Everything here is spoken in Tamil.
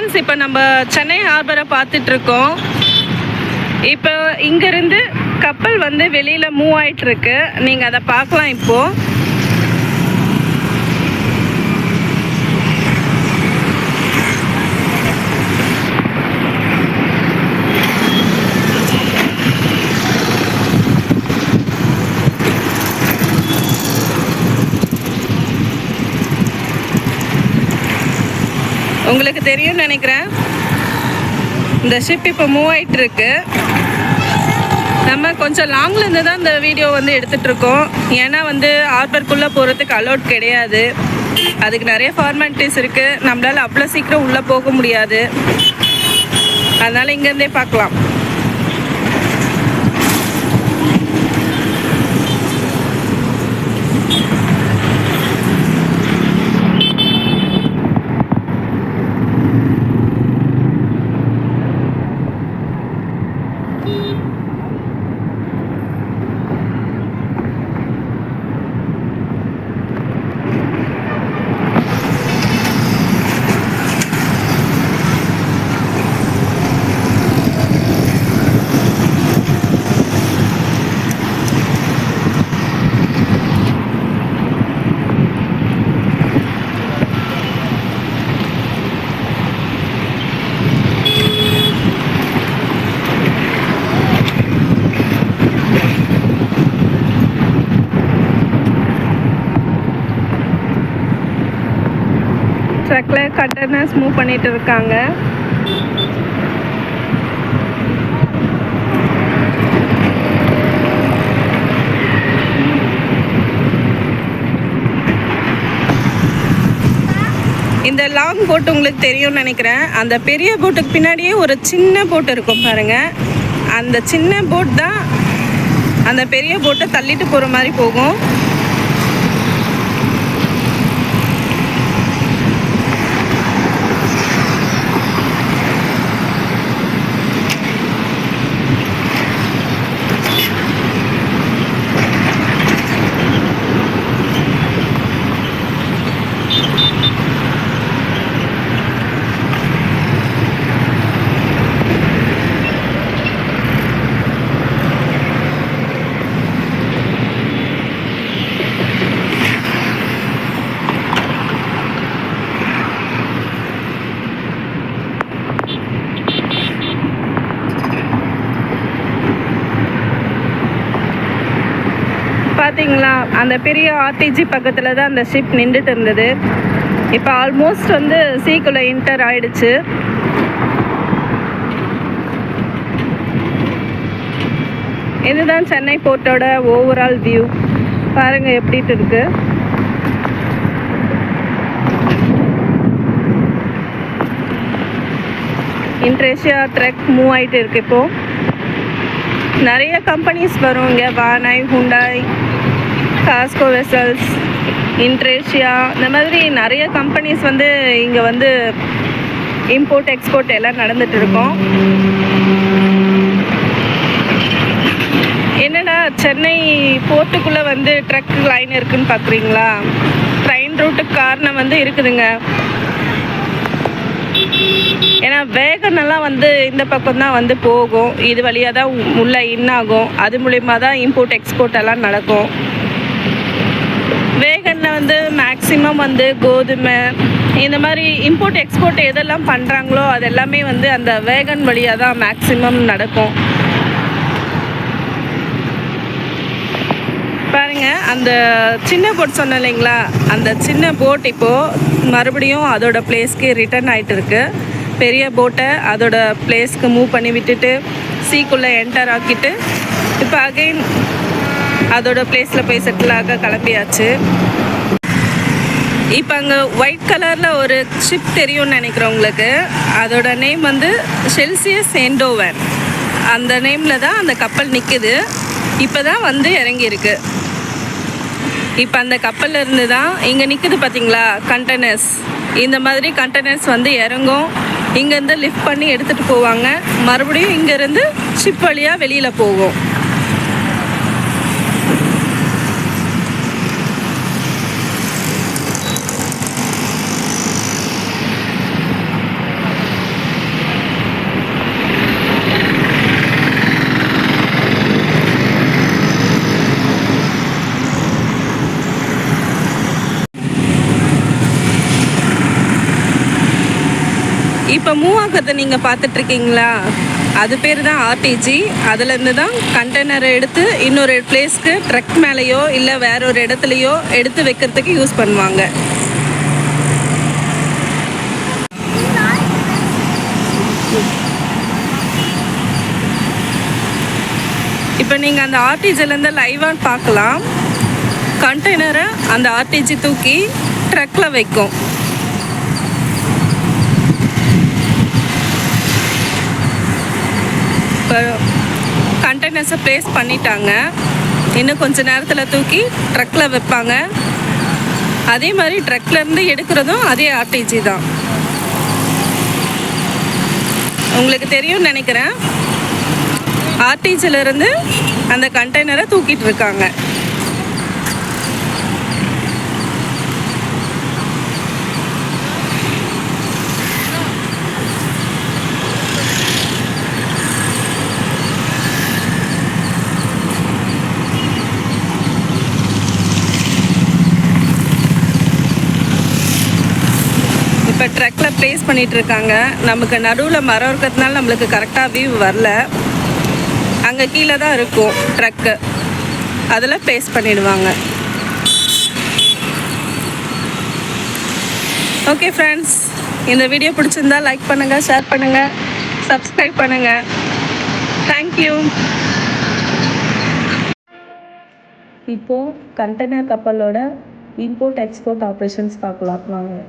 ஃப்ரெண்ட்ஸ் இப்போ நம்ம சென்னை ஹார்பரை பார்த்துட்ருக்கோம். இப்போ இங்கேருந்து கப்பல் வந்து வெளியில் மூவ் ஆகிட்டுருக்கு நீங்கள் அதை பார்க்கலாம் இப்போது உங்களுக்கு தெரியும்னு நினைக்கிறேன். இந்த ஷிப் இப்போ மூவ் ஆகிட்டு இருக்கு நம்ம கொஞ்சம் லாங்கில் இருந்து தான் இந்த வீடியோ வந்து எடுத்துகிட்ருக்கோம் ஏன்னா வந்து ஆர்பர்க்குள்ளே போகிறதுக்கு அலோட் கிடையாது. அதுக்கு நிறைய ஃபார்மாலிட்டிஸ் இருக்குது நம்மளால் அவ்வளோ சீக்கிரம் உள்ளே போக முடியாது. அதனால் இங்கேருந்தே பார்க்கலாம். ட்ரக்கில் கண்டெய்னர்ஸ் மூவ் பண்ணிட்டு இருக்காங்க. இந்த லாங் போட் உங்களுக்கு தெரியும்னு நினைக்கிறேன். அந்த பெரிய போட்டுக்கு பின்னாடியே ஒரு சின்ன போட் இருக்கும் பாருங்க. அந்த சின்ன போட் தான் அந்த பெரிய போட்டை தள்ளிட்டு போகிற மாதிரி போகும் பார்த்தீங்களா அந்த பெரிய ஆர்டிஜி பக்கத்தில் தான் அந்த ஷிப் நின்றுட்டு இருந்தது. இப்போ ஆல்மோஸ்ட் வந்து சீக்குள்ளே இன்டர் ஆயிடுச்சு. இதுதான் சென்னை போர்ட்டோட ஓவரால் வியூ பாருங்க எப்படிட்டு இருக்கு. இன்ட்ரேஷியா ட்ரெக் மூவ் ஆயிட்டு இருக்கு இப்போ. நிறைய கம்பெனிஸ் வரும் இங்கே. Wan Hai Hyundai Cosco vessels இன்ட்ரேஷியா இந்த மாதிரி நிறைய கம்பெனிஸ் வந்து இங்கே வந்து இம்போர்ட் எக்ஸ்போர்ட் எல்லாம் நடந்துட்டு இருக்கோம். என்னடா சென்னை போர்ட்டுக்குள்ளே வந்து ட்ரக் லைன் இருக்குன்னு பார்க்குறீங்களா ட்ரெயின் ரூட்டுக்கு காரணம் வந்து இருக்குதுங்க. ஏன்னா வேகனெல்லாம் வந்து இந்த பக்கம் தான் வந்து போகும். இது வழியாக தான் உள்ளே இன்னாகும் அது மூலிமா தான் இம்போர்ட் எக்ஸ்போர்ட் எல்லாம் நடக்கும். வந்து மேக்ஸிமம் வந்து கோதுமை இந்த மாதிரி இம்போர்ட் எக்ஸ்போர்ட் எதெல்லாம் பண்ணுறாங்களோ அது எல்லாமே வந்து அந்த வேகன் வழியாக தான் மேக்ஸிமம் நடக்கும். பாருங்கள் அந்த சின்ன போட் சொன்னேன் இல்லைங்களா? அந்த சின்ன போட் இப்போது மறுபடியும் அதோட பிளேஸ்க்கு ரிட்டர்ன் ஆகிட்டு இருக்கு. பெரிய போட்டை அதோட பிளேஸ்க்கு மூவ் பண்ணி விட்டுட்டு சீக்குள்ளே என்டர் ஆக்கிட்டு இப்போ அகைன் அதோட பிளேஸில் போய் செட்டில் ஆக கிளம்பியாச்சு. இப்போ அங்கே ஒயிட் கலரில் ஒரு ஷிப் தெரியும்னு நினைக்கிறேன் உங்களுக்கு அதோட நேம் வந்து செல்சியஸ் சென்டோவன் அந்த நேமில் தான் அந்த கப்பல் நிற்குது இப்போ தான் வந்து இறங்கியிருக்கு. இப்போ அந்த கப்பலில் இருந்து தான் இங்கே நிற்குது பார்த்தீங்களா கண்டெய்னர்ஸ் இந்த மாதிரி கண்டெய்னர்ஸ் வந்து இறங்கும். இங்கேருந்து லிஃப்ட் பண்ணி எடுத்துகிட்டு போவாங்க. மறுபடியும் இங்கேருந்து ஷிப் வழியாக வெளியில் போகும். இப்போ மூவ் ஆகிறத நீங்கள் பார்த்துட்ருக்கீங்களா? அது பேர் தான் ஆர்டிஜி அதுலேருந்து தான் கண்டெய்னரை எடுத்து இன்னொரு பிளேஸ்க்கு ட்ரக் மேலேயோ இல்லை வேற ஒரு இடத்துலையோ எடுத்து வைக்கிறதுக்கு யூஸ் பண்ணுவாங்க. இப்போ நீங்கள் அந்த ஆர்டிஜிலேருந்து லைவாக பார்க்கலாம். கண்டெய்னரை அந்த ஆர்டிஜி தூக்கி ட்ரக்கில் வைக்கும். இப்போ கண்டெய்னர்ஸை ப்ளேஸ் பண்ணிட்டாங்க. இன்னும் கொஞ்ச நேரத்தில் தூக்கி ட்ரக்கில் வைப்பாங்க. அதே மாதிரி ட்ரக்லேருந்து எடுக்கிறதும் அதே ஆர்டிஜி தான். உங்களுக்கு தெரியும்னு நினைக்கிறேன். ஆர்டிஜிலேருந்து அந்த கண்டெய்னரை தூக்கிட்டு இருக்காங்க இப்போ ட்ரக்கில் ப்ளேஸ் பண்ணிட்டு இருக்காங்க நமக்கு நடுவில் மரம் இருக்கிறதுனால நம்மளுக்கு கரெக்டாக வியூ வரல. அங்கே கீழே தான் இருக்கும் ட்ரக்கு அதில் ப்ளேஸ் பண்ணிடுவாங்க. ஓகே ஃப்ரெண்ட்ஸ் இந்த வீடியோ பிடிச்சிருந்தா லைக் பண்ணுங்கள் ஷேர் பண்ணுங்கள் சப்ஸ்கிரைப் பண்ணுங்கள் தேங்க்யூ இப்போது கண்டெய்னர் கப்பலோட இம்போர்ட் எக்ஸ்போர்ட் ஆப்ரேஷன்ஸ் பார்க்கலாம் வாங்க.